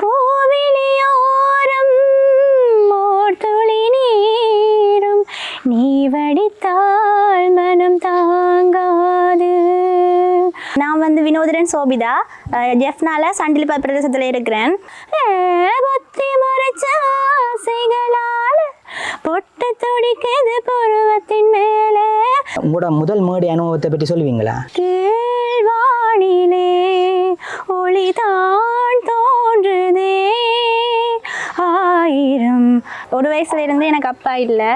பூவிலியோரம் ஓர் துளி நீரும் நீ வடித்தால் மனம் தாங்காது. நான் வந்து வினோதரன் சோபிதா. ஜெஃப்னால சண்டில் பிரதேசத்தில் இருக்கிறேன். புத்தி பொத்தி மறைச்ச ஆசைகளால் பொட்டு துடிக்குது பருவத்தின் மேலே. உங்களோட முதல் மேடை அனுபவத்தை பற்றி சொல்லுவீங்களா? கீழ்வானிலே ஒளிதான் தோன்றுதே. ஆயிரம். ஒரு வயசுல இருந்து எனக்கு அப்பா இல்லை.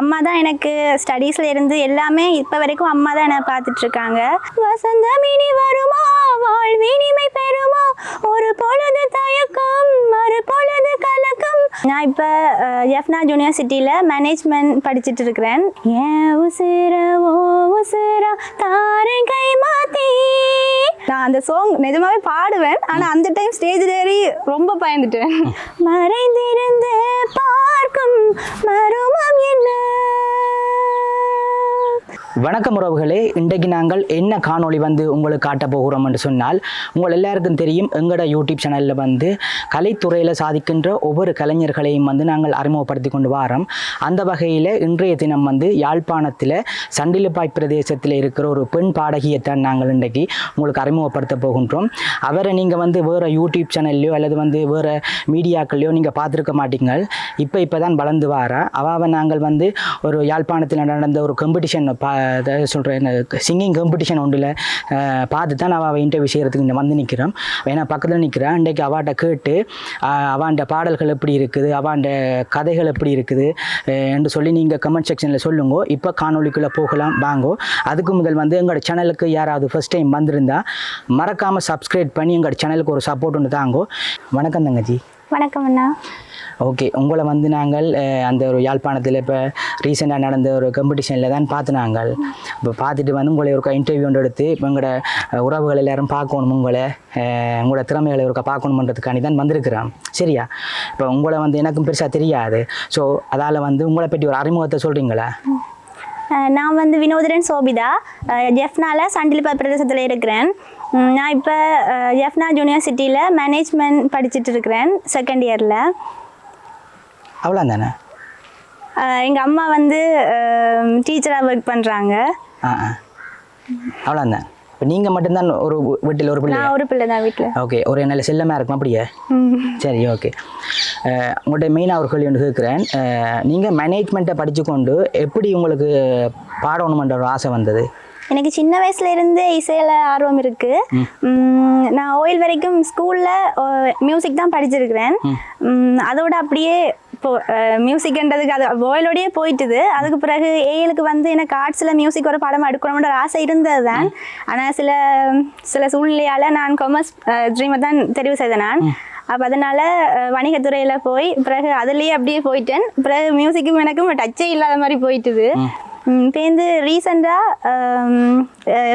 அம்மா தான் எனக்கு ஸ்டடீஸ்ல இருந்து எல்லாமே இப்போ வரைக்கும் அம்மா தான் என்னை பார்த்துட்டு இருக்காங்க வசந்தம் இனி வருமா? வாழ்வினிமை பெறுமா? ஒரு பொழுது தயக்கம் மறு பொழுது கலக்கம். நான் இப்போ எஃப்னா யூனிவர்சிட்டியில் மேனேஜ்மெண்ட் படிச்சுட்டு இருக்கிறேன் ஏன் உசிர ஓ உசிரா தாரை கை மாத்தி. நான் அந்த சாங் நிஜமாவே பாடுவேன். ஆனால் அந்த டைம் ஸ்டேஜில் ஏறி ரொம்ப பயந்துட்டேன். மறைந்திருந்து பார்க்கும் மருமம் என்ன? வணக்கம் உறவுகளே. இன்றைக்கு நாங்கள் என்ன காணொளி வந்து உங்களுக்கு காட்ட போகிறோம் என்று சொன்னால் உங்கள் எல்லாருக்கும் தெரியும் எங்களோட யூடியூப் சேனலில் வந்து கலைத்துறையில் சாதிக்கின்ற ஒவ்வொரு கலைஞர்களையும் வந்து நாங்கள் அறிமுகப்படுத்தி கொண்டு வாரோம். அந்த வகையில் இன்றைய தினம் வந்து யாழ்ப்பாணத்தில் சண்டிலிப்பாய் பிரதேசத்தில் இருக்கிற ஒரு பெண் பாடகியைத்தான் நாங்கள் இன்றைக்கு உங்களுக்கு அறிமுகப்படுத்த போகின்றோம். அவரை நீங்கள் வந்து வேறு யூடியூப் சேனல்லையோ அல்லது வந்து வேறு மீடியாக்கள்லையோ நீங்கள் பார்த்துருக்க மாட்டீங்க இப்போ இப்போ தான் வளர்ந்து வாரா. அவாவை நாங்கள் வந்து ஒரு யாழ்ப்பாணத்தில் நடந்த ஒரு காம்படிஷன் பா சொல்கிறேன் சிங்கிங் காம்படிஷன் ஒன்றில் பார்த்து தான் அவள் இன்டர்வியூ செய்கிறதுக்கு இங்கே வந்து நிற்கிறோம் ஏன்னா பக்கத்தில் நிற்கிறேன் அன்றைக்கு அவாட்ட கேட்டு அவாண்ட பாடல்கள் எப்படி இருக்குது அவாண்ட கதைகள் எப்படி இருக்குது என்று சொல்லி நீங்கள் கமெண்ட் செக்ஷனில் சொல்லுங்க. இப்போ காணொளிக்குள்ளே போகலாம் வாங்கோ. அதுக்கு முதல் வந்து எங்களோட சேனலுக்கு யாராவது ஃபஸ்ட் டைம் வந்திருந்தா மறக்காமல் சப்ஸ்கிரைப் பண்ணி எங்களோட சேனலுக்கு ஒரு சப்போர்ட் ஒன்று தாங்கோ. வணக்கம் தங்கச்சி. வணக்கம் அண்ணா. ஓகே உங்களை வந்து நாங்கள் அந்த ஒரு யாழ்ப்பாணத்தில் இப்போ ரீசெண்டாக நடந்த ஒரு காம்படிஷனில் தான் பார்த்து நாங்கள் இப்போ பார்த்துட்டு வந்து உங்களை ஒரு இன்டர்வியூ ஒன்று எடுத்து இப்போ எங்களோட உறவுகள் எல்லாரும் பார்க்கணும் உங்களை உங்களோட திறமைகளை ஒருக்கா பார்க்கணுன்றதுக்காண்டி தான் வந்திருக்கிறோம். சரியா? இப்போ உங்களை வந்து எனக்கும் பெருசாக தெரியாது. ஸோ அதால் வந்து உங்களை பற்றி ஒரு அறிமுகத்தை சொல்கிறீங்களா நான் வந்து வினோதரன் சோபிதா. ஜெஃப்னால சண்டிலிப்பா பிரதேசத்தில் இருக்கிறேன். நான் இப்போ ஜெஃப்னா யூனிவர்சிட்டியில் மேனேஜ்மெண்ட் படிச்சுட்டு இருக்கிறேன் செகண்ட் இயரில் அவ்வளோ தானே எங்கள் அம்மா வந்து டீச்சராக ஒர்க் பண்ணுறாங்க ஆ ஆ. அவ்வளோ தான் இப்போ நீங்கள் மட்டும்தான் ஒரு வீட்டில் ஒரு பிள்ளை ஒரு பிள்ளை தான் வீட்டில். ஓகே ஒரு நல்ல செல்லமாக இருக்கும் அப்படியே? சரி ஓகே. உங்கள்கிட்ட மெயினாக ஒரு கேள்வி ஒன்று கேட்குறேன். நீங்கள் மேனேஜ்மெண்ட்டை படிச்சுக்கொண்டு எப்படி உங்களுக்கு பாடணுமென்ற ஒரு ஆசை வந்தது? எனக்கு சின்ன வயசுல இருந்தே இசையில் ஆர்வம் இருக்குது நான் ஓயில் வரைக்கும் ஸ்கூலில் மியூசிக் தான் படிச்சிருக்கிறேன். அதோட அப்படியே இப்போ மியூசிக்ன்றதுக்கு அது ஓயிலோடயே போயிட்டுது. அதுக்கு பிறகு ஏஎலுக்கு வந்து எனக்கு ஆர்ட்ஸில் மியூசிக் ஒரு படம் எடுக்கணும்ன்ற ஆசை இருந்தது தான் ஆனால் சில சில சூழ்நிலையால் நான் காமர்ஸ் ட்ரீமை தான் தெரிவு செய்தேன் நான். அப்போ அதனால் வணிகத்துறையில் போய் பிறகு அதுலேயே அப்படியே போயிட்டேன். பிறகு மியூசிக்கும் எனக்கும் டச்சே இல்லாத மாதிரி போயிட்டுது. ம், பேருந்து ரீசெண்டாக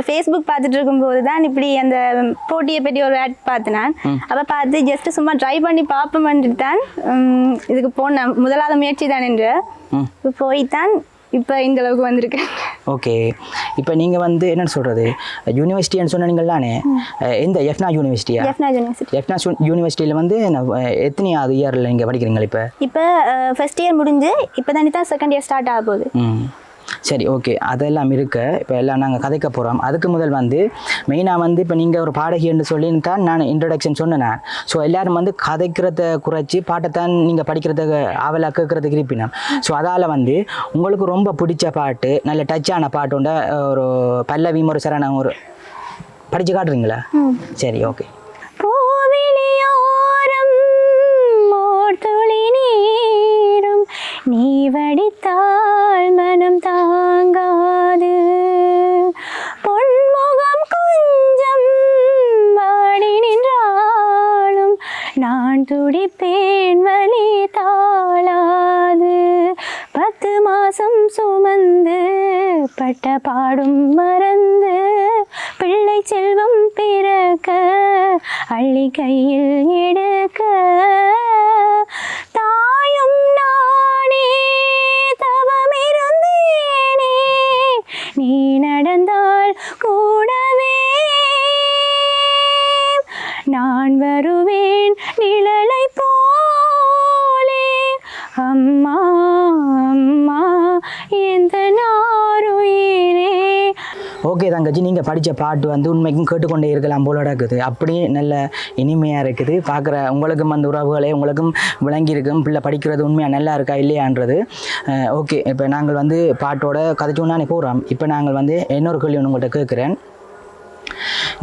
ஃபேஸ்புக் பார்த்துட்டு இருக்கும்போது தான் இப்படி அந்த போட்டியை பற்றி ஒரு ஆட் பார்த்தேன் நான் அப்போ பார்த்து ஜஸ்ட் சும்மா ட்ரை பண்ணி பார்ப்போம்னு தான் இதுக்கு போனேன் முதலாவது முயற்சி தான் என்று. இப்போ போய்த்தான் இப்போ இந்த அளவுக்கு வந்திருக்கேன் ஓகே. இப்போ நீங்கள் வந்து என்னென்னு சொல்கிறது யூனிவர்சிட்டின்னு சொன்னீங்களானே எந்த எஃப்னா யூனிவர்சிட்டியா ஜெஃப்னா யூனிவர்சிட்டி எஃப்னா யூனிவர்சிட்டியில் வந்து எத்தனையாவது இயரில் நீங்கள் படிக்கிறீங்களா இப்போ? இப்போ ஃபர்ஸ்ட் இயர் முடிஞ்சு இப்போ தானே தான் செகண்ட் இயர் ஸ்டார்ட் ஆக போகுது சரி ஓகே அதெல்லாம் இருக்க. இப்போ எல்லாம் நாங்கள் கதைக்க போகிறோம் அதுக்கு முதல் வந்து மெயினாக வந்து இப்போ நீங்கள் ஒரு பாடகின்னு சொல்லி தான் நான் இன்ட்ரடக்ஷன் சொன்னேன் ஸோ எல்லாரும் வந்து கதைக்கிறத குறைச்சி பாட்டைத்தான் நீங்கள் படிக்கிறதுக்கு ஆவலாக கேட்குறதுக்கு இருப்பினோம் ஸோ அதால் வந்து உங்களுக்கு ரொம்ப பிடிச்ச பாட்டு நல்ல டச்சான பாட்டு உண்ட? ஒரு பல்லவி ஒரு சரணம் ஒரு படித்து காட்டுறீங்களா? சரி ஓகே பூவிலியோரம் ஓர் துளி மனம் தாங்காது. பொன்முகம் கொஞ்சம் வாடி நின்றாலும் நான் துடிப்பேன் வலி தாளாது பத்து மாசம் சுமந்து பட்ட பாடும் மறந்து பிள்ளை செல்வம் பிறக்க அள்ளி கையில் எடுக்க தங்கச்சி நீங்கள் படித்த பாட்டு வந்து உண்மைக்கும் கேட்டுக்கொண்டே இருக்கலாம் போல இருக்குது அப்படியே நல்ல இனிமையாக இருக்குது. பார்க்குற உங்களுக்கும் அந்த உறவுகளே உங்களுக்கும் விளங்கி இருக்கும் பிள்ளை படிக்கிறது உண்மையாக நல்லா இருக்கா இல்லையான்றது. ஓகே. இப்போ நாங்கள் வந்து பாட்டோட கதைச்சோன்னானே போகிறோம் இப்போ நாங்கள் வந்து இன்னொரு கேள்வி ஒன்று உங்கள்கிட்ட கேட்குறேன்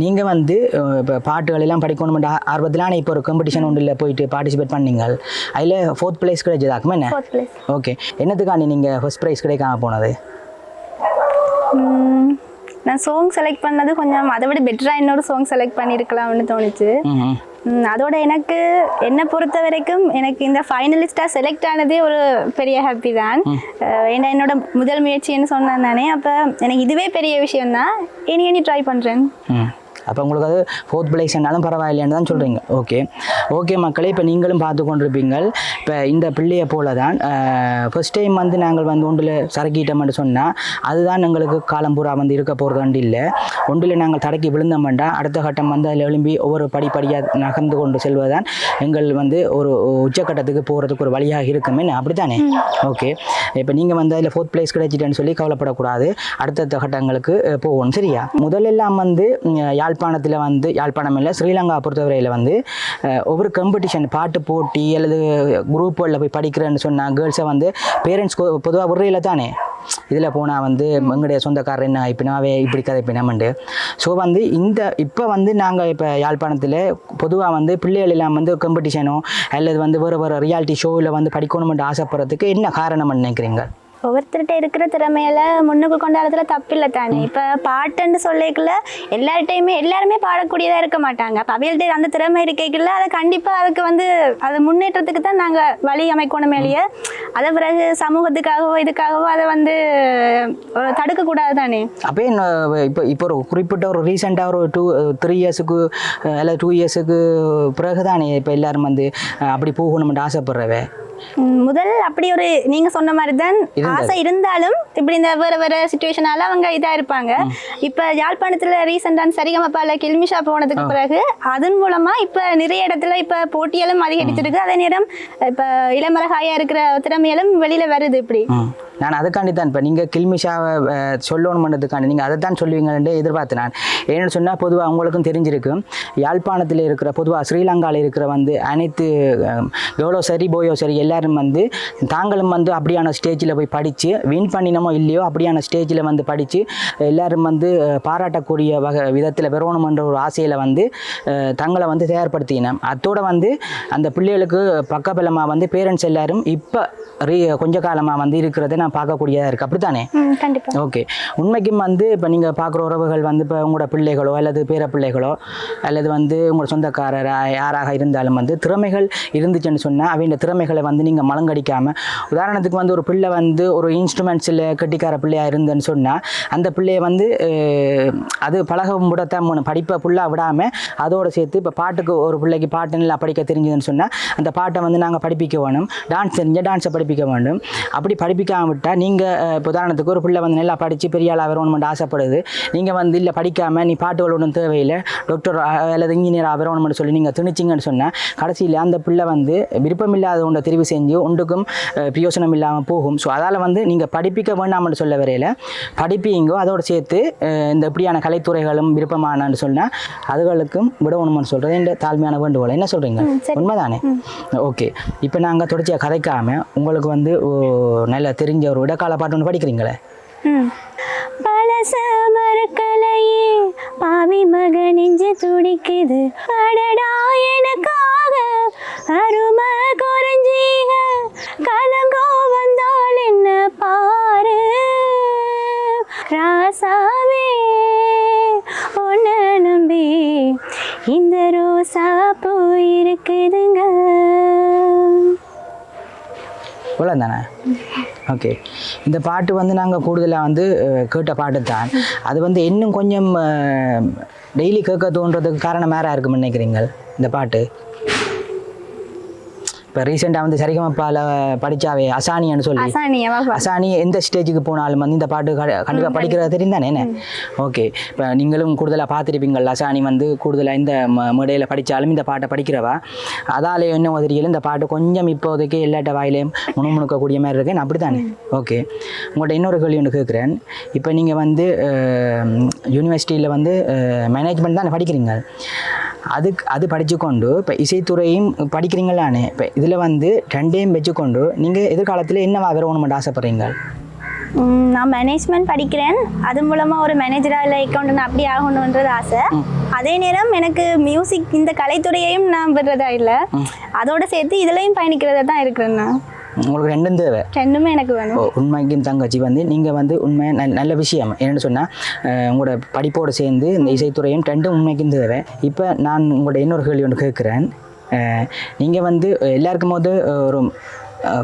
நீங்கள் வந்து இப்போ பாட்டுகள் எல்லாம் படிக்கணுமென்ற ஆர்வத்திலான இப்போ ஒரு காம்படிஷன் ஒன்றில் போயிட்டு பார்ட்டிசிபேட் பண்ணீங்க அதில் ஃபோர்த் ப்ரைஸ் கிடைச்சதாக்குமே என்ன? பிளேஸ் ஓகே என்னத்துக்காண்டி நீங்கள் ஃபர்ஸ்ட் ப்ரைஸ் கிடைக்காம போனது? நான் சாங் செலக்ட் பண்ணது கொஞ்சம் அதை விட பெட்டராக இன்னொரு சாங் செலக்ட் பண்ணியிருக்கலாம்னு தோணுச்சு. அதோட எனக்கு என்னை பொறுத்த வரைக்கும் எனக்கு இந்த ஃபைனலிஸ்டாக செலக்ட் ஆனதே ஒரு பெரிய ஹாப்பி தான். ஏன்னா என்னோட முதல் முயற்சின்னு சொன்னேன் தானே அப்போ எனக்கு இதுவே பெரிய விஷயம் தான் இனி இனி ட்ரை பண்ணுறேன் அப்போ உங்களுக்கு அது ஃபோர்த் பிளேஸ்னாலும் பரவாயில்லைன்னு தான் சொல்கிறீங்க ஓகே ஓகே மக்களே இப்போ நீங்களும் பார்த்து கொண்டிருப்பீங்க இப்போ இந்த பிள்ளையை போல தான் ஃபர்ஸ்ட் டைம் வந்து நாங்கள் வந்து ஒன்றில் சரக்கிட்டோம்னு சொன்னால் அதுதான் எங்களுக்கு காலம் பூரா வந்து இருக்க போகிறதாண்டு இல்லை. ஒன்றில் நாங்கள் தடக்கி விழுந்தோம்னா அடுத்த கட்டம் வந்து அதில் எழும்பி ஒவ்வொரு படிப்படியாக நகர்ந்து கொண்டு செல்வதுதான் எங்கள் வந்து ஒரு உச்சக்கட்டத்துக்கு போகிறதுக்கு ஒரு வழியாக இருக்குமே அப்படி தானே ஓகே இப்போ நீங்கள் வந்து அதில் ஃபோர்த் பிளேஸ் கிடைச்சிட்டேன்னு சொல்லி கவலைப்படக்கூடாது. அடுத்தடுத்த கட்டங்களுக்கு போகணும் சரியா? முதலெல்லாம் வந்து யாழ்ப்பாணத்தில் வந்து யாழ்ப்பாணம் இல்லை ஸ்ரீலங்கா பொறுத்தவரையில் வந்து ஒவ்வொரு காம்படிஷன் பாட்டு போட்டி அல்லது குரூப்புகளில் போய் படிக்கிறேன்னு சொன்னால் கேர்ள்ஸை வந்து பேரண்ட்ஸ் பொதுவாக விடுறையில் தானே? இதில் போனால் வந்து எங்களுடைய சொந்தக்காரர் என்ன ஆயிப்பினாவே இப்படி கதைப்பினாமண்டு. ஸோ வந்து இந்த இப்போ வந்து நாங்கள் இப்போ யாழ்ப்பாணத்தில் பொதுவாக வந்து பிள்ளைகள் எல்லாம் வந்து காம்படிஷனோ அல்லது வந்து வேறு வேறு ரியாலிட்டி ஷோவில் வந்து படிக்கணுமென்று ஆசைப்படுறதுக்கு என்ன காரணம்னு நினைக்கிறீங்க? ஒவ்வொருத்தர்கிட்ட இருக்கிற திறமையில முன்னுக்கு கொண்டாடுறதுல தப்பில்லை தானே. இப்போ பாட்டுன்னு சொல்லிக்கல எல்லார்ட்டையுமே எல்லாருமே பாடக்கூடியதாக இருக்க மாட்டாங்க. அப்போ அந்த திறமை இருக்கைக்குள்ள அதை கண்டிப்பாக அதுக்கு வந்து அதை முன்னேற்றத்துக்கு தான் நாங்கள் வழி அமைக்கணும் மேலேயே அதை பிறகு சமூகத்துக்காகவோ இதுக்காகவோ அதை வந்து தடுக்கக்கூடாது தானே. அப்போ இப்போ இப்போ ஒரு குறிப்பிட்ட ஒரு ரீசெண்டாக ஒரு டூ த்ரீ இயர்ஸுக்கு அல்லது டூ இயர்ஸுக்கு பிறகு தானே இப்போ எல்லாரும் வந்து அப்படி போகணும்னு ஆசைப்படுறவே? முதல் அப்படி ஒரு நீங்க சொன்ன மாதிரி தான் ஆசை இருந்தாலும் இப்படி இந்த வேற வேற சுச்சுவேஷனால அவங்க இதா இருப்பாங்க. இப்ப யாழ்ப்பாணத்துல ரீசெண்டான சரிகமப்பால கில்மிஷா போனதுக்கு பிறகு அதன் மூலமா இப்ப நிறைய இடத்துல இப்ப போட்டியலும் அதிகரிச்சிருக்கு. அதே நேரம் இப்ப இளமரகாயா இருக்கிற திறமையிலும் வெளியில வருது இப்படி. நான் அதுக்காண்டி தான் இப்போ நீங்கள் கில்மிஷாவை சொல்லணும் பண்ணதுக்காண்டி நீங்கள் அதை தான் சொல்லுவீங்கன்னு எதிர்பார்த்து நான். ஏன்னு சொன்னால் பொதுவாக உங்களுக்கும் தெரிஞ்சிருக்கும் யாழ்ப்பாணத்தில் இருக்கிற பொதுவாக ஸ்ரீலங்காவில் இருக்கிற வந்து அனைத்து எவ்வளோ சரி போயோ சரி எல்லோரும் வந்து தாங்களும் வந்து அப்படியான ஸ்டேஜில் போய் படித்து வின் பண்ணினமோ இல்லையோ அப்படியான ஸ்டேஜில் வந்து படித்து எல்லோரும் வந்து பாராட்டக்கூடிய வகை விதத்தில் பெறணுமன்ற ஒரு ஆசையில் வந்து தங்களை வந்து தயார்படுத்தினேன் அத்தோட வந்து அந்த பிள்ளைகளுக்கு பக்கபலமாக வந்து பேரண்ட்ஸ் எல்லாரும் இப்போ ரீ கொஞ்ச காலமாக வந்து இருக்கிறத நான் பார்க்கக்கூடியதாக இருக்குது அப்படித்தானே? ம், கண்டிப்பா. ஓகே. உண்மைக்கும் வந்து இப்போ நீங்கள் பார்க்குற உறவுகள் வந்து இப்போ உங்களோட பிள்ளைகளோ அல்லது பேர பிள்ளைகளோ அல்லது வந்து உங்களோட சொந்தக்காரரா யாராக இருந்தாலும் வந்து திறமைகள் இருந்துச்சுன்னு சொன்னால் அவங்க திறமைகளை வந்து நீங்கள் மலங்கடிக்காமல் உதாரணத்துக்கு வந்து ஒரு பிள்ளை வந்து ஒரு இன்ஸ்ட்ருமெண்ட்ஸில் கெட்டிக்கார பிள்ளையாக இருந்தேன்னு சொன்னால் அந்த பிள்ளையை வந்து அது பழக விடத்தான் படிப்பை ஃபுல்லாக விடாமல் அதோடு சேர்த்து இப்போ பாட்டுக்கு ஒரு பிள்ளைக்கு பாட்டு நல்லா படிக்க தெரிஞ்சதுன்னு சொன்னால் அந்த பாட்டை வந்து நாங்கள் படிப்பிக்க வேணும். டான்ஸ் தெரிஞ்ச டான்ஸை படிப்பிக்க வேண்டும். அப்படி படிப்பிக்காம விட்டால் நீங்கள் இப்போ உதாரணத்துக்கு ஒரு பிள்ளை வந்து நல்லா படித்து பெரிய ஆளாக வரணும்னு ஆசைப்படுது. நீங்கள் வந்து இல்லை படிக்காமல் நீ பாட்டுகள் ஒன்றும் தேவையில்லை டாக்டர் அல்லது இன்ஜினியர் வரணும்னு சொல்லி நீங்கள் திணிச்சிங்கன்னு சொன்னால் கடைசியில் அந்த பிள்ளை வந்து விருப்பமில்லாத ஒன்றை தெரிவு செஞ்சு ஒன்றுக்கும் பிரயோசனம் இல்லாமல் போகும். ஸோ அதால் வந்து நீங்கள் படிப்பிக்க வேண்டாம்னு சொல்ல வரையில் படிப்பீங்கோ அதோடு சேர்த்து இந்த இப்படியான கலைத்துறைகளும் விருப்பமானன்னு சொன்னால் அதுகளுக்கும் விடணும்னு சொல்கிறது இந்த தாழ்மையான வேண்டுகோள். என்ன சொல்கிறீங்க உண்மைதானே? ஓகே. இப்போ நாங்கள் தொடர்ச்சியாக கதைக்காமல் உங்களுக்கு வந்து நல்லா தெரிஞ்ச ஒரு இடைக்கால பாட்டு ஒன்று படிக்கிறீங்களே? பழச மறுக்கலையே. பாவி மக நெஞ்சு துடிக்குது. அடடா எனக்காக அருமை குறைஞ்சீக. கலங்கோ வந்தால் என்ன பாரு? ராசாவே உன்னை நம்பி இந்த ரோசா போயிருக்குதுங்க இவ்வளோ தானே ஓகே இந்த பாட்டு வந்து நாங்கள் கூடுதலாக வந்து கேட்ட பாட்டு தான். அது வந்து இன்னும் கொஞ்சம் டெய்லி கேட்க தோன்றதுக்கு காரணம் வேற இருக்கும்னு நினைக்கிறீங்க? இந்த பாட்டு? இப்போ ரீசெண்டாக வந்து சரிகமப்பால படிச்சாவே அசானின்னு சொல்லி. அசானி எந்த ஸ்டேஜுக்கு போனாலும் வந்து இந்த பாட்டு க- கண்டிப்பா படிக்கிறது தெரியும் தானே என்ன ஓகே. இப்போ நீங்களும் கூடுதலாக பார்த்துருப்பீங்கள் அசானி வந்து கூடுதலாக இந்த மேடையில் படித்தாலும் இந்த பாட்டை படிக்கிறவா? அதாலே என்ன உதவியில் இந்த பாட்டு கொஞ்சம் இப்போதைக்கு எல்லாட்ட வாயிலையும் முணுமுணுக்கக்கூடிய மாதிரி இருக்கேன் அப்படி தானே ஓகே. உங்கள்கிட்ட இன்னொரு கேள்வி ஒன்று கேட்குறேன் இப்போ நீங்கள் வந்து யூனிவர்சிட்டியில் வந்து மேனேஜ்மெண்ட் தானே படிக்கிறீங்க? அதுக்கு அது படிச்சுக்கொண்டு இப்போ இசைத்துறையும் படிக்கிறீங்களானே இப்போ இதில் வந்து ரெண்டையும் வச்சுக்கொண்டு நீங்கள் எதிர்காலத்தில் என்னவா வேணுமெண்ட் ஆசைப்படுறீங்க? நான் மேனேஜ்மெண்ட் படிக்கிறேன். அது மூலமாக ஒரு மேனேஜராக இல்லை அக்கௌண்ட் அப்படி ஆகணுன்றது ஆசை. அதே நேரம் எனக்கு மியூசிக் இந்த கலைத்துறையையும் நான் விடுறதா இல்லை. அதோட சேர்த்து இதுலேயும் பயணிக்கிறதா தான் இருக்கிறேன் நான். உங்களுக்கு ரெண்டும் தேவை. ரெண்டுமே எனக்கு வேணும். உண்மைக்கும் தங்கச்சி வந்து நீங்கள் வந்து உண்மை நல் நல்ல விஷயம். என்னென்னு சொன்னால் உங்களோட படிப்போடு சேர்ந்து இந்த இசைத்துறையும் ரெண்டும் உண்மைக்கும் தேவை. இப்போ நான் உங்களோட இன்னொரு கேள்வி ஒன்று கேட்குறேன். நீங்கள் வந்து எல்லாருக்கும் போது ஒரு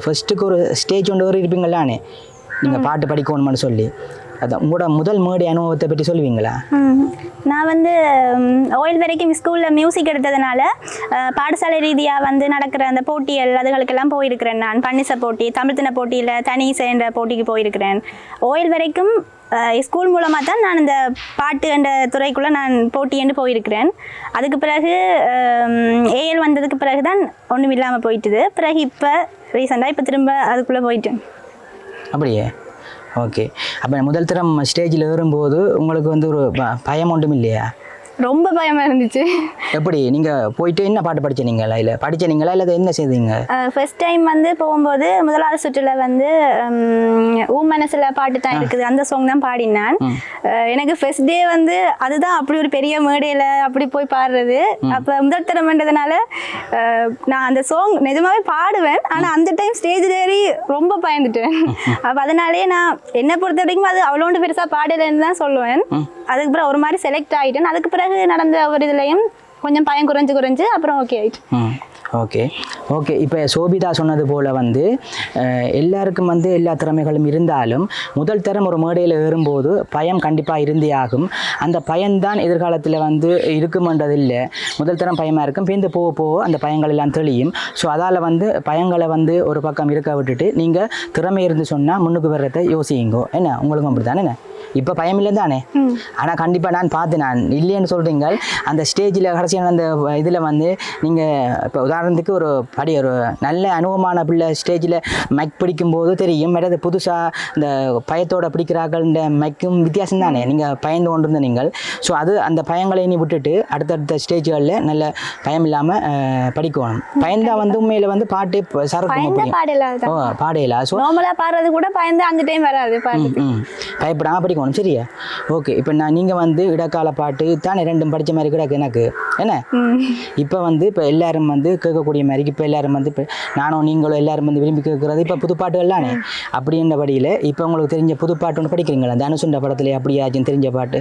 ஃபஸ்ட்டுக்கு ஒரு ஸ்டேஜ் ஒன்று ஒரு இருப்பீங்களானே நீங்கள் பாட்டு படிக்கணும்னு சொல்லி. அதான் உங்களோட முதல் மேடை அனுபவத்தை பற்றி சொல்லுவீங்களா. நான் வந்து ஓயில் வரைக்கும் ஸ்கூலில் மியூசிக் எடுத்ததுனால பாடசாலை ரீதியாக வந்து நடக்கிற அந்த போட்டிகள் அதுகளுக்கெல்லாம் போயிருக்கிறேன் நான். பன்னிச போட்டி தமிழ்த்தின போட்டியில் தனி என்ற போட்டிக்கு போயிருக்கிறேன். ஓயில் வரைக்கும் ஸ்கூல் மூலமாக தான் நான் இந்த பாட்டு என்ற துறைக்குள்ளே நான் போட்டி என்று போயிருக்கிறேன். அதுக்கு பிறகு ஏஎல் வந்ததுக்கு பிறகு தான் ஒன்றும் இல்லாமல் போயிட்டுது. பிறகு இப்போ ரீசெண்டாக இப்போ திரும்ப அதுக்குள்ளே போயிட்டேன். அப்படியே? ஓகே அப்போ முதல் தரம் ஸ்டேஜில் ஏறும்போது உங்களுக்கு வந்து ஒரு ப- பயம் ஒன்றும் இல்லையா? ரொம்ப பயமாக இருந்துச்சு. எப்படி நீங்கள் போயிட்டு என்ன பாட்டு படிச்சீங்களா இல்லை படிச்சீங்களா இல்லை என்ன செய்தீங்க? ஃபர்ஸ்ட் டைம் வந்து போகும்போது முதலாவது சுற்றுல வந்து ஊ மனசுல பாட்டு தான் இருக்குது. அந்த சாங் தான் பாடினான். எனக்கு ஃபர்ஸ்ட் டே வந்து அதுதான் அப்படி ஒரு பெரிய மேடையில அப்படி போய் பாடுறது. அப்ப முதல் தரம்ன்றதுனால நான் அந்த சாங் நிஜமாவே பாடுவேன். ஆனா அந்த டைம் ஸ்டேஜில் ஏறி ரொம்ப பயந்துட்டேன். அப்ப அதனாலேயே நான் என்னை பொறுத்த வரைக்கும் அது அவ்வளோண்டு பெருசா பாடலைன்னு தான் சொல்லுவேன். அதுக்கு பிறகு ஒரு மாதிரி செலக்ட் ஆயிட்டேன். அதுக்கு பிறகு நடந்த ஒரு இதுலையும் கொஞ்சம் பயம் குறைஞ்சு குறைஞ்சு அப்புறம் ஓகே ஆயிட்டு. ம் ஓகே ஓகே இப்போ சோபிதா சொன்னது போல் வந்து எல்லாருக்கும் வந்து எல்லா திறமைகளும் இருந்தாலும் முதல் தரம் ஒரு மேடையில் ஏறும்போது பயம் கண்டிப்பாக இருந்தே ஆகும் அந்த பயம்தான் எதிர்காலத்தில் வந்து இருக்குமன்றது இல்லை முதல் தரம் பயமாக இருக்கும். பேருந்து போக போக அந்த பயங்கள் எல்லாம் தெளியும். ஸோ அதால் வந்து பயங்களை வந்து ஒரு பக்கம் இருக்க விட்டுட்டு நீங்கள் திறமை இருந்து சொன்னால் முன்னுக்கு வர்றதை யோசியுங்கோ. என்ன? உங்களுக்கும் அப்படி தானே இப்போ பயம் இல்லை தானே ஆனால் கண்டிப்பாக நான் பார்த்து நான் இல்லைன்னு சொல்கிறீங்க அந்த ஸ்டேஜில் கடைசியான அந்த இதில் வந்து நீங்கள் இப்போ உதாரணத்துக்கு ஒரு படி ஒரு நல்ல அனுபவமான பிள்ளை ஸ்டேஜில் மைக் பிடிக்கும்போது தெரியும். வேறு புதுசாக இந்த பயத்தோட பிடிக்கிறார்கள் இந்த மைக்கும் வித்தியாசம் தானே? நீங்கள் பயந்து கொண்டிருந்த நீங்கள். ஸோ அது அந்த பயங்களை நீ விட்டுட்டு அடுத்தடுத்த ஸ்டேஜ்களில் நல்ல பயம் இல்லாமல் படிக்கணும். பயந்தா வந்து உண்மையில் வந்து பாட்டு சரக்கு பாடையில ஸோ நார்மலா பாடுறது கூட பயந்து அந்த டைம் வராது பயப்படாமல் படிக்கணும். சரியா? ஓகே இப்போ நான் நீங்கள் வந்து இடக்கால பாட்டு தான் ரெண்டும் படித்த மாதிரி கிடக்கு எனக்கு. என்ன? இப்போ வந்து இப்போ எல்லாரும் வந்து கேட்கக்கூடிய மாதிரி இப்போ எல்லாரும் வந்து இப்போ நானும் நீங்களும் எல்லாரும் வந்து விரும்பி கேட்குறது இப்போ புது பாட்டுகள்லானே அப்படின்றபடியில் இப்போ உங்களுக்கு தெரிஞ்ச புது பாட்டு ஒன்று படிக்கிறீங்களா? தனுசுண்ட படத்துல அப்படியாச்சும் தெரிஞ்ச பாட்டு.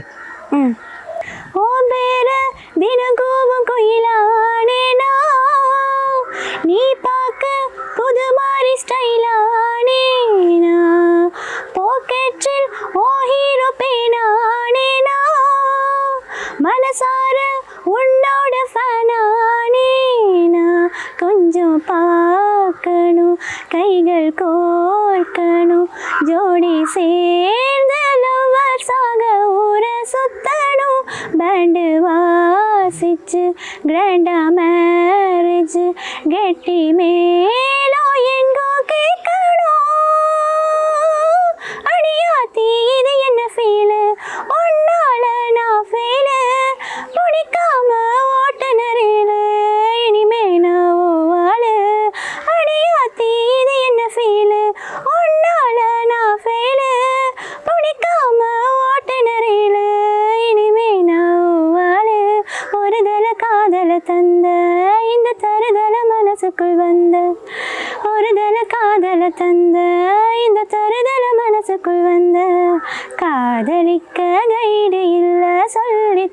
ஓ பேர தினகோபம் குயிலானேனா நீ பார்க்க புது மாதிரி ஸ்டைலானேனா பாக்கெட்டில் ஓ ஹீரோ பேனானேனா? மனசார உன்னோட ஃபனானேனா கொஞ்சம் பார்க்கணும் கைகள் கோர்க்கணும் ஜோடி சேர்ந்து லவ்வர்ஸாக ஊர சுத்தணும். பேண்டு வாசிச்சு கிராண்டா மேரேஜ் கெட்டி மேலோ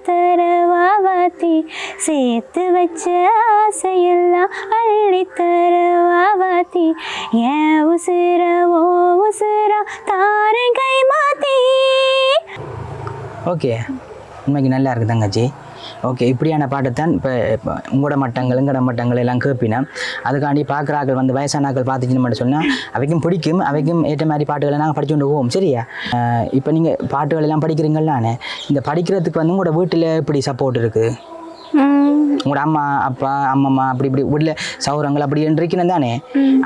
தரவாவாத்தி. சேர்த்து வச்ச ஆசையெல்லாம் அள்ளி தரவாவாத்தி ஏன் உசுர ஓ உசுரா தாரை கை மாத்தி. ஓகே. உண்மைக்கு நல்லா இருக்கு தங்கச்சி. ஓகே இப்படியான பாட்டைத்தான் தான் இப்போ இப்போ உங்களோட மட்டங்கள் எங்கட மட்டங்கள் எல்லாம் கேட்பினேன் அதுக்காண்டி பார்க்குறாக்கள் வந்து வயசானாக்கள் பார்த்துச்சுன்னு மட்டும் சொன்னால் அவைக்கும் பிடிக்கும் அவைக்கும் ஏற்ற மாதிரி பாட்டுகளை நாங்கள் படிச்சு கொண்டு போவோம் சரியா? இப்போ நீங்கள் பாட்டுகள் எல்லாம் படிக்கிறீங்களானே இந்த படிக்கிறதுக்கு வந்து உங்களோட வீட்டில் எப்படி சப்போர்ட் இருக்குது உங்களோட அம்மா அப்பா அம்மம்மா அப்படி இப்படி வீட்டில் சௌரங்கள் அப்படி இருக்கணும் தானே?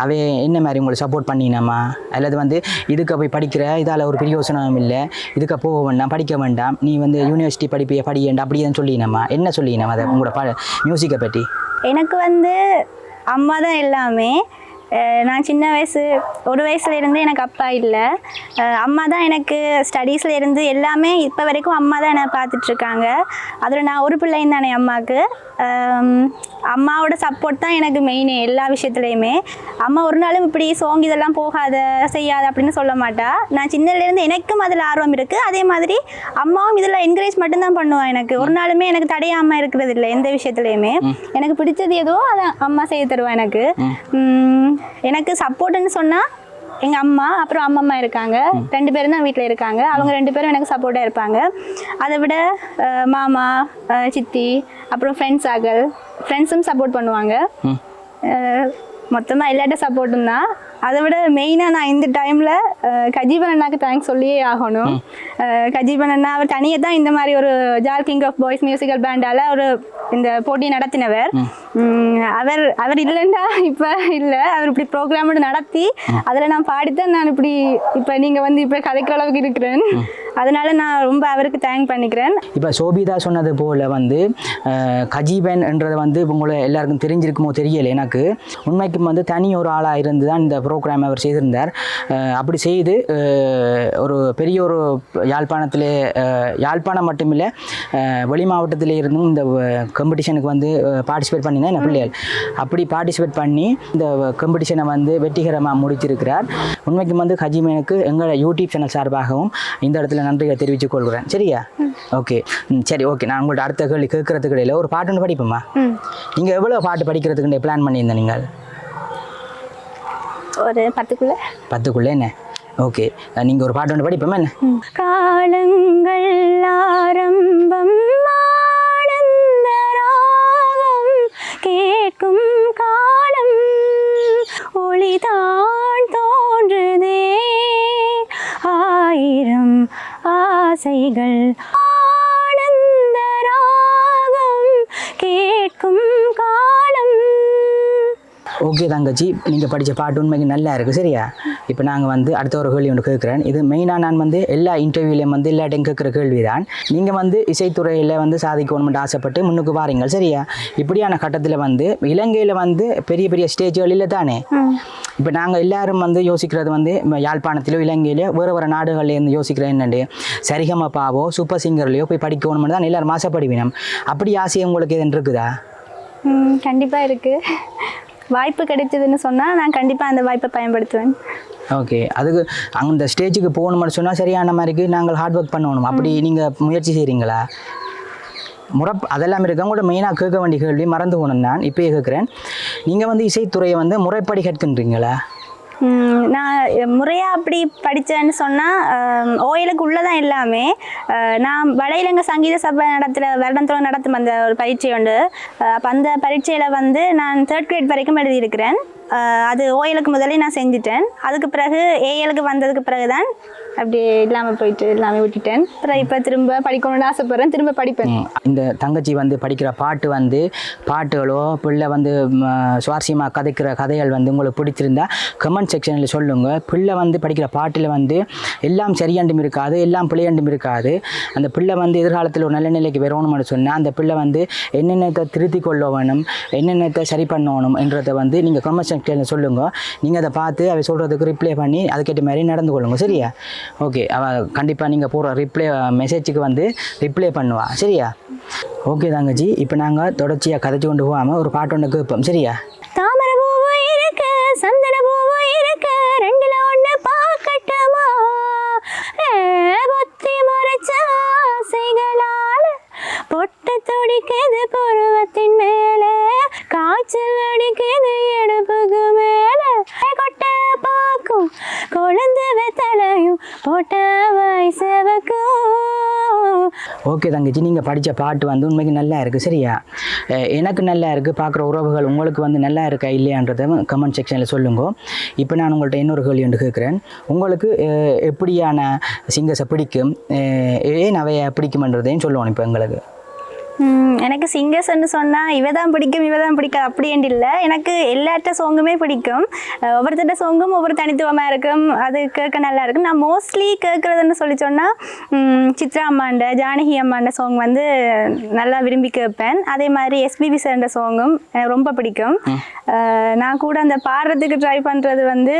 அவை என்ன மாதிரி உங்களை சப்போர்ட் பண்ணினம்மா? அல்லது வந்து இதுக்கு போய் படிக்கிற இதால் ஒரு பிரயோசனம் இல்லை. இதுக்கு போக வேண்டாம் படிக்க வேண்டாம். நீ வந்து யூனிவர்சிட்டி படிப்பிய படியேண்டா அப்படியே சொல்லினம்மா? என்ன சொல்லினம்மா அதை உங்களோட பா மியூசிக்கை பற்றி? எனக்கு வந்து அம்மா தான் எல்லாமே. நான் சின்ன வயசு ஒரு வயசுல இருந்து எனக்கு அப்பா இல்லை. அம்மா தான் எனக்கு ஸ்டடீஸ்ல இருந்து எல்லாமே இப்போ வரைக்கும் அம்மா தான் என்னை பார்த்துட்டு இருக்காங்க அதில் நான் ஒரு பிள்ளையும் தானே அம்மாவுக்கு. அம், அம்மாவோட சப்போர்ட் தான் எனக்கு மெயின் எல்லா விஷயத்துலையுமே. அம்மா ஒரு நாளும் இப்படி சோங் இதெல்லாம் போகாத செய்யாத அப்படின்னு சொல்ல மாட்டா. நான் சின்னதுலேருந்து எனக்கும் அதில் ஆர்வம் இருக்குது. அதே மாதிரி அம்மாவும் இதில் என்கரேஜ் மட்டும்தான் பண்ணுவான் எனக்கு. ஒரு நாளுமே எனக்கு தடையாமல் இருக்கிறது இல்லை எந்த விஷயத்துலையுமே. எனக்கு பிடிச்சது ஏதோ அதை அம்மா செய்து தருவா எனக்கு. எனக்கு சப்போர்ட்னு சொன்னால் எங்கள் அம்மா அப்புறம் அம்மம்மா இருக்காங்க. ரெண்டு பேரும் தான் வீட்டில் இருக்காங்க. அவங்க ரெண்டு பேரும் எனக்கு சப்போர்ட்டாக இருப்பாங்க. அதை விட மாமா சித்தி அப்புறம் ஃப்ரெண்ட்ஸ் ஆகல். ஃப்ரெண்ட்ஸும் சப்போர்ட் பண்ணுவாங்க. மொத்தமாக எல்லாட்ட சப்போர்ட்டும் தான். அதை விட மெயினாக நான் இந்த டைமில் கஜீபன் அண்ணாக்கு தேங்க்ஸ் சொல்லியே ஆகணும். அஹ், கஜீபன் அண்ணா அவர் தனியாக தான் இந்த மாதிரி ஒரு ஜால் கிங் ஆஃப் பாய்ஸ் மியூசிக்கல் பேண்டால் ஒரு இந்த போட்டி நடத்தினவர். அவர் அவர் இல்லைண்டா இப்போ இல்லை. அவர் இப்படி ப்ரோக்ராம் நடத்தி அதில் நான் பாடித்தான் நான் இப்படி இப்போ நீங்கள் வந்து இப்போ கதைக்கிற அளவுக்கு இருக்கிறேன். அதனால நான் ரொம்ப அவருக்கு தேங்க் பண்ணிக்கிறேன். இப்போ சோபிதா சொன்னது போல் வந்து கஜீபன் என்றது வந்து உங்களை எல்லாருக்கும் தெரிஞ்சிருக்குமோ தெரியல எனக்கு. உண்மைக்கும் வந்து தனி ஒரு ஆளாக இருந்து தான் இந்த ப்ரோக்ராம் அவர் செய்திருந்தார். அப்படி செய்து ஒரு பெரிய ஒரு யாழ்ப்பாணத்தில் யாழ்ப்பாணம் மட்டுமில்லை வெளி மாவட்டத்தில் இருந்தும் இந்த காம்படிஷனுக்கு வந்து பார்ட்டிசிபேட் பண்ணினேன் என் பிள்ளைகள்? அப்படி பார்ட்டிசிபேட் பண்ணி இந்த காம்படிஷனை வந்து வெற்றிகரமாக முடித்திருக்கிறார். உண்மைக்கும் வந்து கஜிமேனுக்கு எங்களோட யூடியூப் சேனல் சார்பாகவும் இந்த இடத்துல நன்றியை தெரிவித்துக் கொள்கிறேன். சரியா? ஓகே சரி ஓகே நான் உங்கள்ட்ட அடுத்த கேள்வி கேட்கறதுக்கு இடையில ஒரு பாட்டு ஒன்று படிப்போமா? ம். நீங்கள் எவ்வளோ பாட்டு படிக்கிறதுக்கு பிளான் பண்ணியிருந்தேன் நீங்கள்? ஒரு பத்துக்குள்ளே. பத்துக்குள்ளே என்ன? ஓகே நீங்கள் ஒரு பாட்டு ஒன்று படிப்போமா என்ன? காலங்கள் ஆரம்பம் கேட்கும் காலம். ஒளிதான் தோன்றுதே. ஆயிரம் ஆசைகள். ஆனந்த ராகம் கேட்கும் கா ஓகே தங்கச்சி நீங்கள் படித்த பாட்டு உண்மைக்கு நல்லா இருக்குது சரியா? இப்போ நாங்கள் வந்து அடுத்த ஒரு கேள்வி ஒன்று கேட்குறேன். இது மெயினாக நான் வந்து எல்லா இன்டர்வியூலையும் வந்து எல்லா டைம் கேட்குற கேள்வி தான் நீங்கள் வந்து இசைத்துறையில் வந்து சாதிக்கணும்னு ஆசைப்பட்டு முன்னுக்கு வாரீங்கள் சரியா? இப்படியான கட்டத்தில் வந்து இலங்கையில் வந்து பெரிய பெரிய ஸ்டேஜ்கள் இல்லை தானே? இப்போ நாங்கள் எல்லாரும் வந்து யோசிக்கிறது வந்து யாழ்ப்பாணத்திலோ இலங்கையிலோ வேறு வேறு நாடுகள்லேருந்து யோசிக்கிற என்னண்டு சரிகமப்பாவோ சூப்பர் சிங்கர்லையோ போய் படிக்கணும்னு தான் எல்லாரும் ஆசைப்படுவினோம். அப்படி ஆசை உங்களுக்கு எதுன்னு இருக்குதா? கண்டிப்பாக இருக்குது வாய்ப்பு கிடைச்சதுன்னு சொன்னா நான் கண்டிப்பா அந்த வாய்ப்பை பயன்படுத்துவேன். ஓகே. அதுக்கு அந்த ஸ்டேஜுக்கு போகணும்னு சொன்னால் சரியான மாதிரிக்கு நாங்கள் ஹார்ட் ஒர்க் பண்ணணும். அப்படி நீங்கள் முயற்சி செய்கிறீங்களா முறப் அதெல்லாம் இருக்கு. உங்களோட மெயினாக கேட்க வேண்டிய கேள்வி மறந்து போனேன் நான். இப்போயே கேட்குறேன். நீங்கள் வந்து இசைத்துறையை வந்து முறைப்படி கற்கின்றீங்களா? நான் முறையாக அப்படி படித்தேன்னு சொன்னால் ஓயலுக்கு உள்ளதான் எல்லாமே. நான் வட இலங்கை சங்கீத சபை நடத்துகிற வருடந்தோறும் நடத்தும் அந்த ஒரு பரீட்சை உண்டு. அப்போ அந்த பரீட்சையில் வந்து நான் தேர்ட் கிரேட் வரைக்கும் எழுதியிருக்கிறேன். அது ஓயலுக்கு முதலே நான் செஞ்சுட்டேன். அதுக்கு பிறகு ஏஎலுக்கு வந்ததுக்கு பிறகு தான் அப்படி இல்லாமல் போயிட்டு எல்லாமே விட்டுட்டேன். அப்புறம் இப்போ திரும்ப படிக்கணும்னு ஆசைப்பட்றேன். திரும்ப படிப்பேன். இந்த தங்கச்சி வந்து படிக்கிற பாட்டு வந்து பாட்டுகளோ பிள்ளை வந்து சுவாரஸ்யமாக கதைக்கிற கதைகள் வந்து உங்களுக்கு பிடிச்சிருந்தா கமெண்ட் செக்ஷனில் சொல்லுங்கள் பிள்ளை வந்து படிக்கிற பாட்டில் வந்து எல்லாம் சரியாண்டும் இருக்காது எல்லாம் பிள்ளையாண்டும் இருக்காது. அந்த பிள்ளை வந்து எதிர்காலத்தில் ஒரு நல்ல நிலைக்கு வரணும்னு சொன்னால் அந்த பிள்ளை வந்து என்னென்னத்தை திருத்தி கொள்ள வேணும் என்னென்னத்தை சரி பண்ணணும் என்றதை வந்து நீங்கள் கமெண்ட் செக்ஷனில் சொல்லுங்கள் நீங்கள் அதை பார்த்து அவை சொல்கிறதுக்கு ரிப்ளை பண்ணி அதுக்கேற்ற மாதிரி நடந்து கொள்ளுங்கள் சரியா? ஓகே அவள் கண்டிப்பாக நீங்கள் போகிற ரிப்ளை மெசேஜுக்கு வந்து ரிப்ளை பண்ணுவா. சரியா? ஓகே தங்கச்சி. இப்போ நாங்கள் தொடர்ச்சியாக கதைச்சு கொண்டு போகாமல் ஒரு பாட்டு ஒன்று கேட்போம். சரியா? தாமரை பூவும் இருக்கு சந்தன பூவும் இருக்கு ரெண்டுல ஒன்று பார்க்கட்டுமா? ஏ, பொத்தி மறைச்ச ஆசைகளால பொட்டு துடிக்குது பருவத்தின் மேலே. காய்ச்சல் அடிக்குது எடுப்புக்கு மேலே கொட்ட பாக்கும் ஓகே தங்கச்சி நீங்கள் படித்த பாட்டு வந்து உண்மைக்கு நல்லா இருக்குது சரியா? எனக்கு நல்லா இருக்குது பார்க்குற உறவுகள் உங்களுக்கு வந்து நல்லா இருக்கா இல்லையான்றதை கமெண்ட் செக்ஷனில் சொல்லுங்க. இப்போ நான் உங்கள்கிட்ட இன்னொரு கேள்வி ஒன்று கேட்குறேன் உங்களுக்கு எப்படியான சிங்கர்ஸை பிடிக்கும்? ஏன் அவையை பிடிக்குமன்றதையும் சொல்லுவோம் இப்போ எங்களுக்கு. எனக்கு சிங்கர்ஸ்ன்னு சொன்னால் இவ தான் பிடிக்கும் இவ தான் பிடிக்கும் அப்படின்ட்டு இல்லை. எனக்கு எல்லாட்ட சாங்குமே பிடிக்கும். ஒவ்வொருத்தட்ட சாங்கும் ஒவ்வொரு தனித்துவமாக இருக்கும். அது கேட்க நல்லா இருக்கும். நான் மோஸ்ட்லி கேட்குறதுன்னு சொல்லி சொன்னால் சித்ரா அம்மாண்ட ஜானகி அம்மாண்ட சாங் வந்து நல்லா விரும்பி கேட்பேன். அதே மாதிரி எஸ்பிபி சார்ந்த சாங்கும் எனக்கு ரொம்ப பிடிக்கும். நான் கூட அந்த பாடுறதுக்கு ட்ரை பண்ணுறது வந்து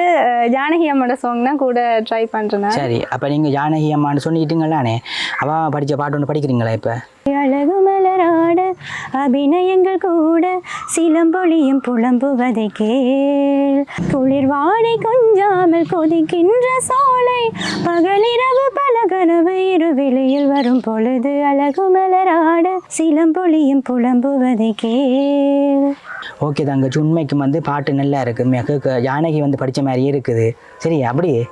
ஜானகி அம்மாவோட சாங் தான் கூட ட்ரை பண்ணுறேன் சரி அப்போ நீங்கள் ஜானகி அம்மான்னு சொல்லிட்டீங்களானே? அவள் படித்த பாட்டு ஒன்று படிக்கிறீங்களா இப்போ? அழகு மலராட அபிநயங்கள் கூட சிலம்பொழியும் புலம்புவதை கேள். குளிர் வாடை கொஞ்சாமல் கொதிக்கின்ற சோலை பகலிரவு பல கனவு இருவிலையில் வரும் பொழுது அழகு மலராட சிலம்பொழியும் புலம்புவதை கேள். ஓகே தங்கச்சி உண்மைக்கு வந்து பாட்டு நல்லா இருக்குது மிக க- ஜானகி வந்து படித்த மாதிரியே இருக்குது. சரி அப்படியே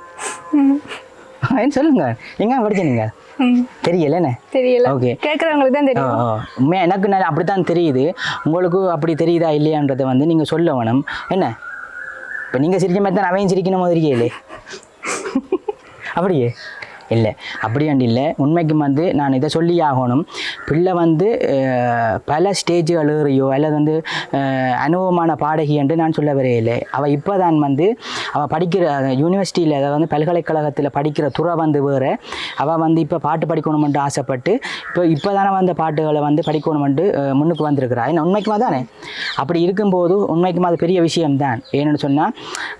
சொல்லுங்க. எங்க படிச்ச நீங்க தெரியலண்ணே. தெரியல. ஓகே கேட்குறவங்களுக்கு தான் தெரியும். ஓ. உண்மையா எனக்கு நான் அப்படித்தான் தெரியுது. உங்களுக்கு அப்படி தெரியுதா இல்லையான்றதை வந்து நீங்கள் சொல்ல வேணும். என்ன? இப்போ நீங்கள் சிரிக்க மாதிரி தான் அவையும் சிரிக்கணும் மாதிரி இல்லை அப்படியே. இல்லை. அப்படியாண்டு இல்லை. உண்மைக்கு வந்து நான் இதை சொல்லி ஆகணும். பிள்ளை வந்து பல ஸ்டேஜ் அழுகிறையோ அல்லது வந்து அனுபவமான பாடகி என்று நான் சொல்ல வரையில்லை. அவள் இப்போ தான் வந்து அவள் படிக்கிற யூனிவர்சிட்டியில் அதாவது வந்து பல்கலைக்கழகத்தில் படிக்கிற துறை வந்து வேறு. அவள் வந்து இப்போ பாட்டு படிக்கணுமென்று ஆசைப்பட்டு இப்போ இப்போ தானே வந்த பாட்டுகளை வந்து படிக்கணுமென்று முன்னுக்கு வந்திருக்கிறா. என்ன உண்மைக்குமா தானே? அப்படி இருக்கும்போது உண்மைக்குமா அது பெரிய விஷயம்தான். ஏன்னு சொன்னால்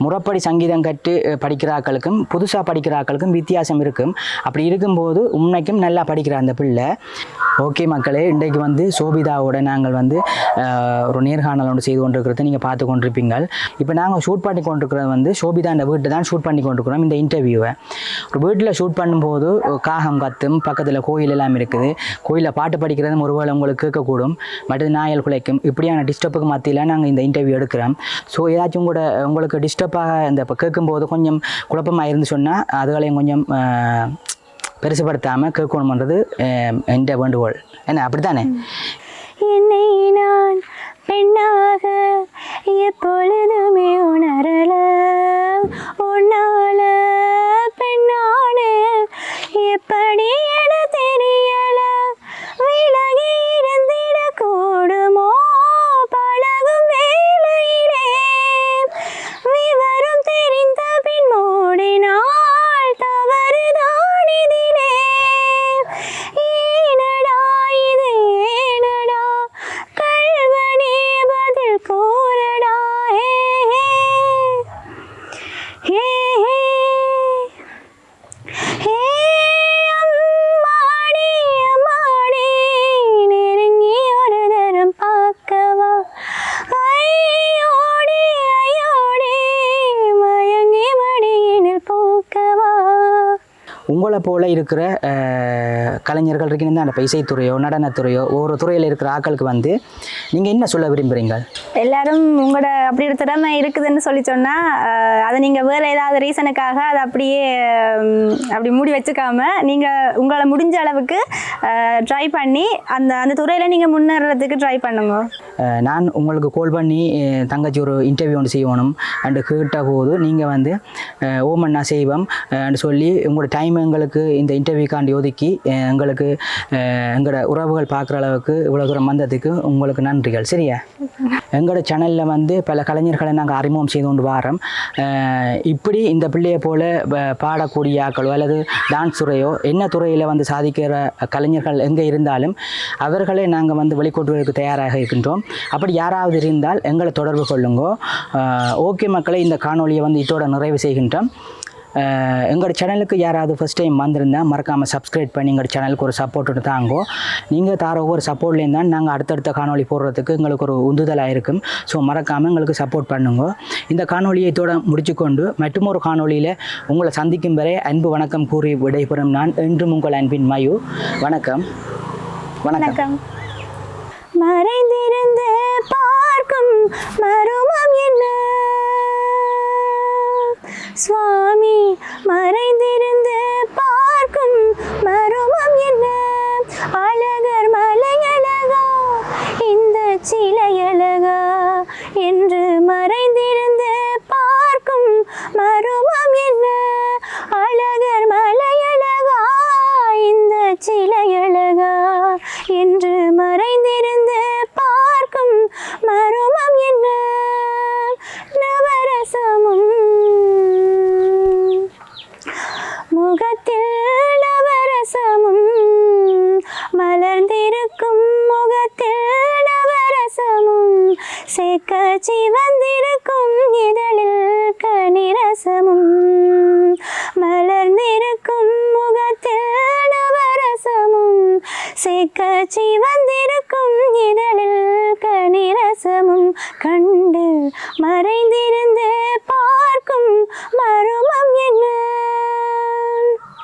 முறைப்படி சங்கீதம் கற்று படிக்கிறாக்களுக்கும் படிக்கிற புதுசாக படிக்கிறாக்களுக்கும் வித்தியாசம் இருக்கும். அப்படி இருக்கும்போது உன்னைக்கும் நல்லா படிக்கிற அந்த பிள்ளை. ஓகே மக்களே இன்றைக்கு வந்து சோபிதாவோட நாங்கள் வந்து ஒரு நேர்காணல் ஒன்று செய்து கொண்டிருக்கிறத நீங்கள் பார்த்து கொண்டிருப்பீங்கள். இப்போ நாங்கள் ஷூட் பண்ணி கொண்டிருக்கிறது வந்து சோபிதா இந்த வீட்டை தான் ஷூட் பண்ணி கொண்டிருக்கிறோம் இந்த இன்டர்வியூவை ஒரு வீட்டில் ஷூட் பண்ணும்போது காகம் கத்தும் பக்கத்தில் கோயில் எல்லாம் இருக்குது. கோயிலில் பாட்டு படிக்கிறதும் ஒருவேளை உங்களுக்கு கேட்கக்கூடும். மற்றது நாயல் குலைக்கும். இப்படியான டிஸ்டர்புக்கு மத்தியில் நாங்கள் இந்த இன்டர்வியூ எடுக்கிறோம். ஸோ ஏதாச்சும் கூட உங்களுக்கு டிஸ்டர்பாக இந்த இப்போ கேட்கும்போது கொஞ்சம் குழப்பமாக இருந்து சொன்னால் அதுகளையும் கொஞ்சம் பெருசுபடுத்தாமல் கேட்கணுமன்றது அஹ், என்ற வேண்டுகோள். என்ன அப்படித்தானே? என்னை நான் பெண்ணாக எப்பொழுதுமே உணரல. உன்னால பெண்ணான எப்படி என தெரியும்? இருக்கிற கலைஞர்கள் இருக்கீங்க அந்த இசைத்துறையோ நடனத்துறையோ ஒவ்வொரு துறையில் இருக்கிற ஆக்களுக்கு வந்து நீங்கள் என்ன சொல்ல விரும்புகிறீங்க எல்லாரும் உங்களோட அப்படி ஒரு திறமை இருக்குதுன்னு சொல்லி சொன்னால் அதை நீங்கள் வேறு ஏதாவது ரீசனுக்காக அதை அப்படியே அப்படி மூடி வச்சுக்காம நீங்கள் உங்களை முடிஞ்ச அளவுக்கு ட்ரை பண்ணி அந்த அந்த துறையில் நீங்கள் முன்னேறதுக்கு ட்ரை பண்ணுங்க. நான் உங்களுக்கு கால் பண்ணி தங்கச்சி ஒரு இன்டர்வியூ ஒன்று செய்யணும். அண்டு கேட்ட போது நீங்கள் வந்து ஓமன் நான் செய்வோம். அண்டு சொல்லி உங்களோட டைம் எங்களுக்கு இந்த இன்டர்வியூக்காண்டி ஒதுக்கி எங்களுக்கு எங்களோட உறவுகள் பார்க்குற அளவுக்கு இவ்வளோ தூரம் வந்ததுக்கு உங்களுக்கு நன்றிகள். சரியா? எங்களோட சேனலில் வந்து பல கலைஞர்களை நாங்கள் அறிமுகம் செய்து கொண்டு வரோம் இப்படி இந்த பிள்ளையை போல் பாடக்கூடிய ஆக்களோ அல்லது டான்ஸ் துறையோ என்ன துறையில் வந்து சாதிக்கிற கலைஞர்கள் எங்கே இருந்தாலும் அவர்களை நாங்கள் வந்து வெளிக்கொண்டுவதற்கு தயாராக இருக்கின்றோம். அப்படி யாராவது இருந்தால் எங்களை தொடர்பு கொள்ளுங்கோ. ஓகே மக்களை இந்த காணொளியை வந்து இதோட நிறைவு செய்கின்றோம். எங்களோட சேனலுக்கு யாராவது ஃபஸ்ட் டைம் வந்திருந்தால் மறக்காமல் சப்ஸ்கிரைப் பண்ணி எங்களோட சேனலுக்கு ஒரு சப்போர்ட் தாங்கோ. நீங்கள் தார ஒவ்வொரு சப்போர்ட்லேயும் தான் நாங்கள் அடுத்தடுத்த காணொளி போடுறதுக்கு எங்களுக்கு ஒரு உந்துதலாக இருக்கும். ஸோ மறக்காமல் எங்களுக்கு சப்போர்ட் பண்ணுங்க. இந்த காணொலியை இதோட முடிச்சுக்கொண்டு மற்றும் ஒரு உங்களை சந்திக்கும் வரை அன்பு வணக்கம் கூறி விடைபெறும் நான் என்றும் உங்கள் அன்பின் மயு. வணக்கம். வணக்கம். வணக்கம். மறைந்திருந்து பார்க்கும் மருமம் என்ன? சுவாமி மறைந்திருந்து பார்க்கும் மருமம் என்ன? அழகர் மலையழகா? இந்த சிலையழகா? என்று மறைந்திருந்து பார்க்கும் மருமம்